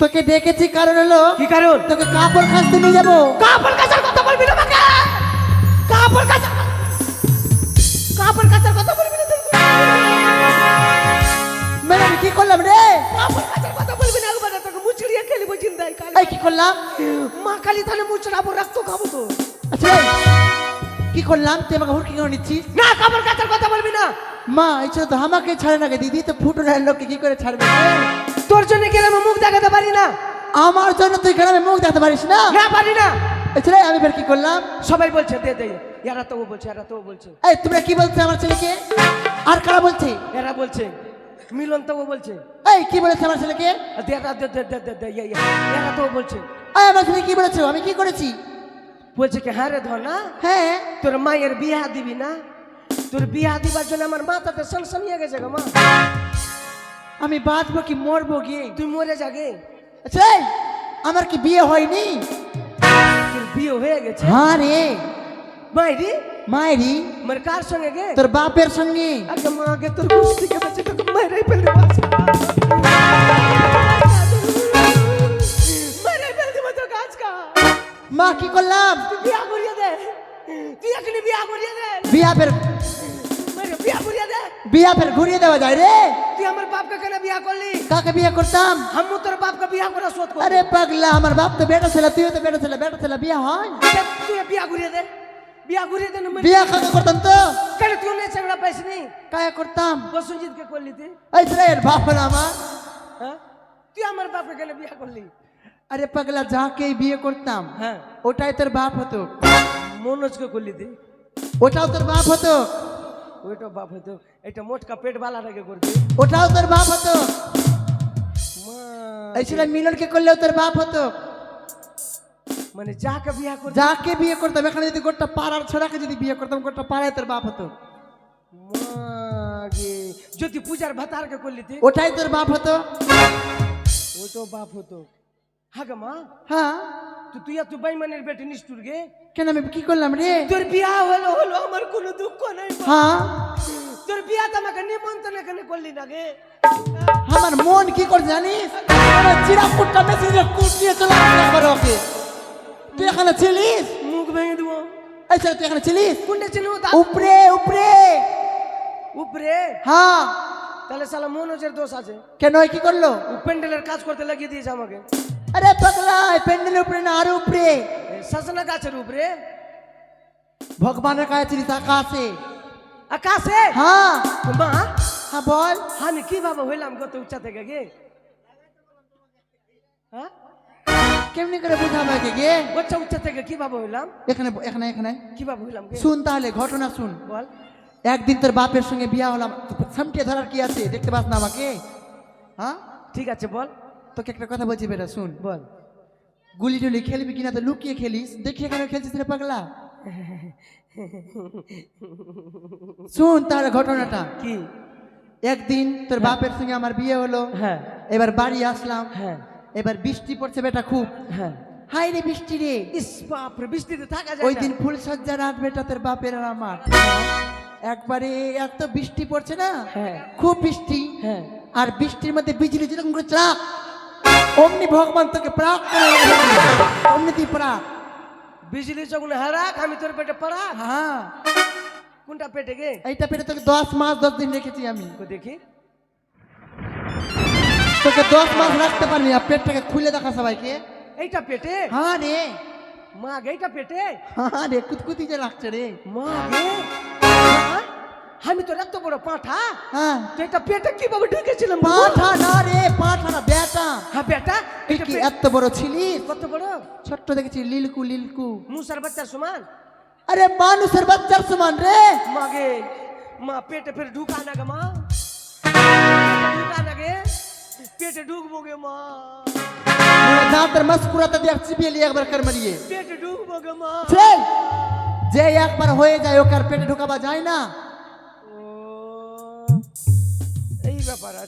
তোকে ডেকেছি কারণ হলো কি কারণ? তোকে কাপড় খাসতে নিয়ে যাব। কাপড় কাচার কথা বলবি না আমাকে? কাপড় কাচার কাপড় কাচার কথা বলবি না। মানে কি করলাম রে? কাপড় কাচার কথা বলবি না একবার তোকে মুচড়িয়ে খেলিব জিন্দাই কাল। কি করলাম? মা কালী তাহলে মুচড়াবো রক্ত খাব তো। আচ্ছা কি করলাম? তুই আমাকে হুড়কি করে নিচ্ছিস? না কাপড় কাচার কথা বলবি না। মা এই তো আমাকে ছাড়ে না দিদি তো ফুটো লোককে কি করে ছাড়বে? তোর জন্য গেলে আমি মুখ দেখাতে পারি না? আমার জন্য তুই গ্রামে মুখ দেখাতে পারিস না? না পারি না। রে, আমি ফের কি করলাম? সবাই বলছে দে দে এরা তো বলছে এরা তো বলছে। এই তোমরা কি বলছো আমার ছেলেকে? আর কারা বলছে? এরা বলছে মিলন তো বলছে। এই কি বলেছে আমার ছেলেকে? দে এরা দে দে দে দে ইয়ে, ইয়ে। এরা তো ও বলছে। এই আমার ছেলে কি বলেছ? আমি কি করেছি? বলছে কি হ্যাঁ রে ধর না হ্যাঁ। তোর মায়ের বিয়া দিবি না? তোর বিয়া দিবার জন্য আমার মাথাতে সনসনিয়ে গেছে গো মা। আমি বাঁচবো কি মরবো গিয়ে তুই মরে যাগে আচ্ছা আমার কি বিয়ে হয়নি? তোর বিয়ে হয়ে গেছে? হ্যাঁ রে। মাইরি? মায়েরি মানে কার সঙ্গে গে? তোর বাপের সঙ্গে। আগে মা আগে তোর গুষ্টি থেকে বেঁচে তোকে মাইরাই ফেলতে পারছি মাইরাই ফেলতে পারছ গাছ কা মা কি করলাম? তুই বিয়া করিয়ে দে। তুই এখনই বিয়া করিয়ে দে। বিয়া মাইরে বিয়া করিয়ে দে। বিয়া ফের ঘুরিয়ে দেওয়া যায় রে। তুই আমার বাপকে কেন বিয়া করলি? কাকে বিয়ে করতাম? আমি তোর বাপকে বিয়া করা শোধ আরে পাগলা আমার বাপ তো বেটা ছেলে তুইও তো বেটা ছেলে বেটা ছেলে বিয়ে হয়। তুই বিয়া ঘুরিয়ে দে। বিয়া ঘুরিয়ে দে না মানে- বিয়া কাকে করতাম তো? কেন তুই নেই ছেগড়া পাইসনি কাকে করতাম? বসুজিৎকে করলি তুই। এই রে এর বাপ হলো আমার। হ্যাঁ? তুই আমার বাপকে কেন বিয়া করলি? আরে পাগলা যাকে বিয়ে করতাম হ্যাঁ। ওটাই তোর বাপ হতো। মনোজকে করলি তুই। ওটাও তোর বাপ হতো। ওইটা বাপ হইতো এটা মোটকা পেট বালা রেখে করবি? ওটাও তোর বাপ হতো। মা এই ছেলে মিলনকে করলেও তোর বাপ হতো। মানে যাকে বিয়া করবি যাকে বিয়ে করতাম এখানে যদি গোটা পাড়ার ছোড়াকে যদি বিয়ে করতাম গোটা পাড়ায় তোর বাপ হতো। যদি পূজার ভাতারকে করলি ওটাই তোর বাপ হতো। ওইটাও বাপ হতো। হ্যাঁ। তো তুই আর তুই বাইমানের বেটে নিষ্ঠুর গে? কেন আমি কি করলাম রে? তোর বিয়া হলো হলো আমার কোনো দুঃখ নাই মা। হ্যাঁ। তোর বিয়া তো আমাকে নিমন্ত্রণ এখানে করলি না গে। আমার মন কি করে জানিস? আমার চিরাপুরটা মেশিনে কুটিয়ে চলে আসলাম করে ওকে। তুই এখানে ছিলিস? মুখ ভেঙে দেবো। ছেলে তুই এখানে ছিলিস? কোনটা ছিল উপরে উপরে। উপরে? হ্যাঁ। তাহলে সালা মনোজের দোষ আছে। কেন কি করল? প্যান্ডেলের কাজ করতে লাগিয়ে দিয়েছে আমাকে। আরে পাগলা এই প্যান্ডেলের উপরে না আরও উপরে শাসনা গাছের উপরে ভগবানের কাছে ছিলিস আকাশে আকাশে হ্যাঁ মা হ্যাঁ বল আমি কীভাবে হইলাম কত উচ্চা থেকে গে হ্যাঁ কেমনি করে বুঝাবে কে গে উচ্চা উচ্চা থেকে কীভাবে হইলাম এখানে এখানে এখানে কীভাবে হইলাম শুন তাহলে ঘটনা শুন বল একদিন তোর বাপের সঙ্গে বিয়া হলাম সামটে ধরার কি আছে দেখতে পাস না আমাকে হ্যাঁ ঠিক আছে বল তোকে একটা কথা বলছি বেটা শুন। বল। গুলি টুলি খেলবি কিনা তো লুকিয়ে খেলিস। দেখি কেন খেলছিস রে পাগলা। শুন তার ঘটনাটা। কি? একদিন তোর বাপের সঙ্গে আমার বিয়ে হলো। হ্যাঁ। এবার বাড়ি আসলাম। হ্যাঁ। এবার বৃষ্টি পড়ছে বেটা খুব। হ্যাঁ। হাই রে বৃষ্টি রে। ইস বাপরে বৃষ্টিতে থাকা যায় ওই দিন ফুল সজ্জা রাত বেটা তোর বাপের আর আমার। একবারে এত বৃষ্টি পড়ছে না? হ্যাঁ। খুব বৃষ্টি। হ্যাঁ। আর বৃষ্টির মধ্যে বিজলি যেরকম করে চাক অমনি ভগবান তোকে প্রাক অমনি তুই প্রাক। বিজলি যখন হারাক আমি তোর পেটে পড়া হ্যাঁ। কোনটা পেটে গে? এইটা পেটে তোকে দশ মাস দশ দিন রেখেছি আমি। দেখি। তোকে দশ মাস রাখতে পারিনি আর পেটটাকে খুলে দেখা সবাইকে। এইটা পেটে? হ্যাঁ রে। মা এইটা পেটে? হ্যাঁ রে কুতকুতি যে লাগছে রে। মা মা, আমি তো এত বড় পাঠা। হ্যাঁ। তো এটা পেটে কীভাবে ঢুকেছিলাম? পাঠা না রে পাঠা না বেটা। হ্যাঁ বেটা? তুই কি এত বড় ছিলিস কত বড়? ছোট্ট দেখেছি লিলকু লিলকু। মুসার বাচ্চার সমান? আরে মানুষের বাচ্চার সমান রে। মা গে মা পেটে ফের ঢুকা না গে মা। ঢুকা না গে। পেটে ঢুকবো গে মা। দাঁতের মাস্কুরাতে দিয়ে চিপিয়ে নিয়ে একবার কার মারিয়ে। পেটে ঢুকবো গে মা। যে একবার হয়ে যায় ওকে আর পেটে ঢোকাবা যায় না।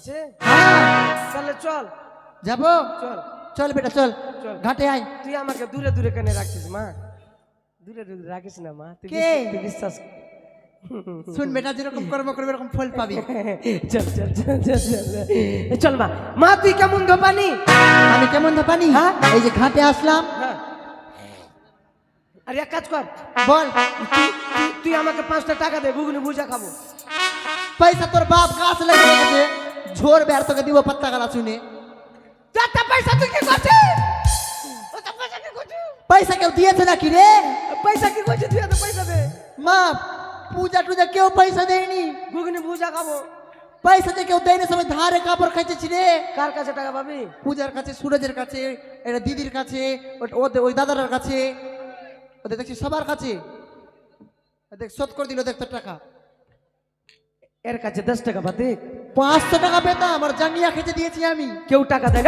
আছে? হ্যাঁ। তাহলে চল। যাব? চল। চল বেটা চল। চল। ঘাটে আয়। তুই আমাকে দূরে দূরে কেন রাখছিস মা? দূরে দূরে রাখিস না মা। তুই বিশ্বাস- শুন বেটা যেরকম কর্ম করবে এরকম ফল পাবি। চল চল চল চল চল মা। মা তুই কেমন ধোপানি? আমি কেমন পানি হ্যাঁ? এই যে ঘাটে আসলাম। আরে এক কাজ কর। বল। তুই- আমাকে পাঁচটা টাকা দে ঘুগনি ভুজা খাব। পয়সা তোর বাপ গাছ লেগে রেখেছে ঝোর বের তোকে দিব পাত্তা গালা শুনে চারটা পয়সা তুই কি করছিস? পয়সা কেউ দিয়েছে নাকি রে? পয়সা কি করছিস? তুই এত পয়সা দে। মা পূজা টুজা কেউ পয়সা দেয়নি। ঘুগনি ভুজা খাব। পয়সা যে কেউ দেয়নি সবাই ধারে কাপড় খাইতেছি রে। কার কাছে টাকা পাবি? পূজার কাছে সুরজের কাছে এটা দিদির কাছে ওই দাদার কাছে। ওদের দেখছি সবার কাছে। দেখ শোধ করে দিল দেখ তোর টাকা। এর কাছে দশ টাকা পাতে পাঁচশো টাকা পেতাম আর জাঙ্গিয়া খেতে দিয়েছি আমি। কেউ টাকা দেয়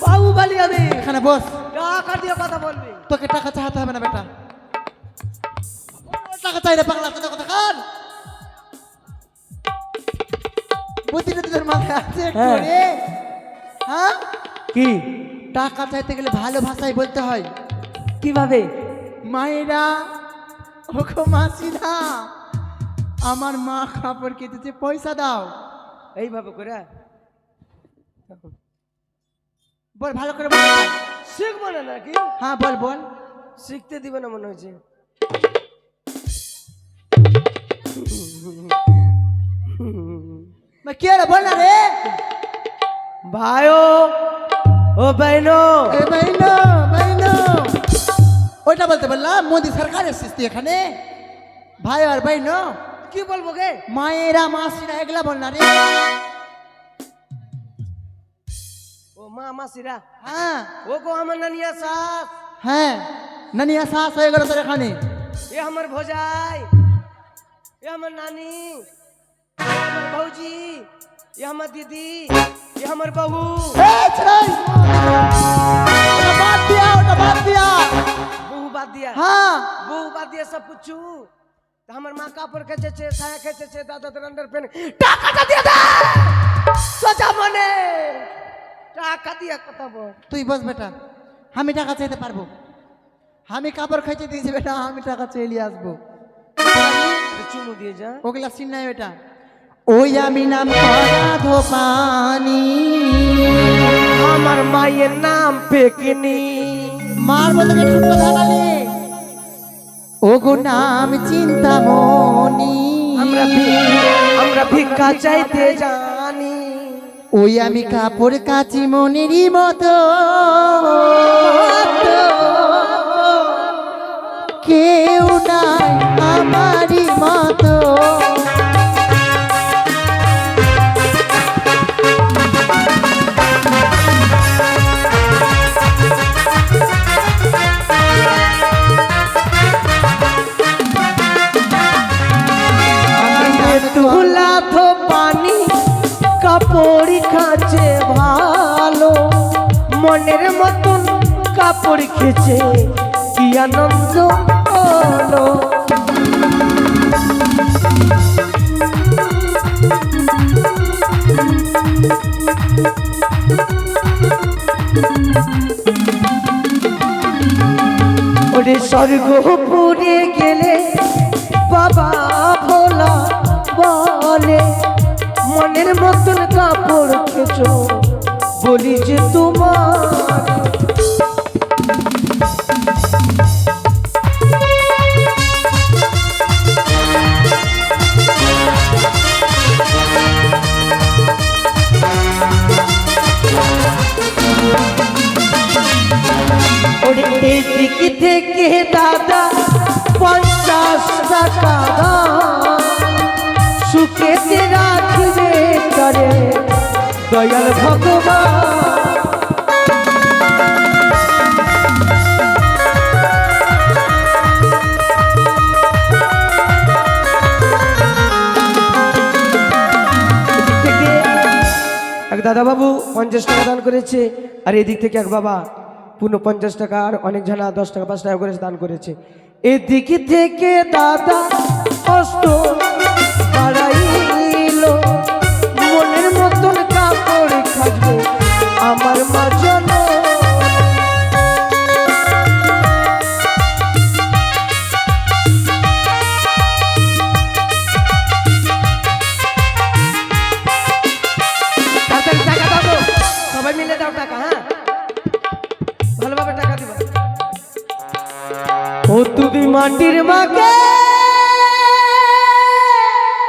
বাহুবলি। আমি। এখানে বস। টাকা দিয়ে কথা বলবি। তোকে টাকা চাহাতে হবে না বেটা। টাকা চাই না বাংলা কথা কথা খান বুদ্ধিটা তোদের মাথায় আছে হ্যাঁ। হ্যাঁ? কি? টাকা চাইতে গেলে ভালো ভাষায় বলতে হয়। কীভাবে? মায়েরা ওখো মাসিদা আমার মা কাপড় কেটেছে পয়সা দাও। এইভাবে করে বল ভালো করে বল। শিখব না নাকি? হ্যাঁ বল বল। শিখতে দিবে না মনে হয়েছে। কে বল না রে। ভাইও ও বাইনো। এ বাইনো বাইনো। ওইটা বলতে বললাম মোদি সরকার এসেছিস তুই এখানে। ভাই আর বাইনো কি বলব গে? মায়েরা মাসিরা এগুলা বল না রে। ও মা মাসিরা হ্যাঁ। ও গো আমার নানিয়া শাস হ্যাঁ নানিয়া শ্বাস হয়ে গেল তোর এখানে। এ আমার ভোজাই এ আমার নানি এ আমার ভৌজি এ আমার দিদি এ আমার বাবু বাদ দিয়া ওটা বাদ দিয়া বহু বাদ দিয়া হ্যাঁ বহু বাদ দিয়া সব পুছু আমার মা কাপড় খেচেছে ছায়া খেচেছে দাদা তোর আন্ডার পেন টাকাটা দিয়ে দে সোজা মনে টাকা দিয়া কথা বল তুই বস বেটা আমি টাকা চাইতে পারব আমি কাপড় খাইতে দিয়েছি বেটা আমি টাকা চাইলে আসব চুমু দিয়ে যা ওগুলা সিন নাই বেটা ওই আমি নাম করা পানি আমার মায়ের নাম পেকিনি। মার বলতে ছোট্ট ধানালি ওগো নাম চিন্তামণি আমরা ভি- আমরা ভিক্ষা চাইতে জানি। ওই আমি কাপড় কাচি মনেরই মতো। কেউ নাই আমারই মতো। মনের মতন কাপড় খেছে কি আনন্দ হলো? ওরে গেলে বাবা ভোলা বলে, মনের মতন কাপড় খেছো বলি যে তোমার দয়াল ভগবান। এক দাদা বাবু পঞ্চাশ টাকা দান করেছে, আর এদিক থেকে এক বাবা পুনঃ পঞ্চাশ টাকা আর অনেক জানা দশ টাকা, পাঁচ টাকা করে দান করেছে। এদিক থেকে দাদা কষ্ট থাকবে আমার মা জানো সবাই ও তুমি মাটির মাকে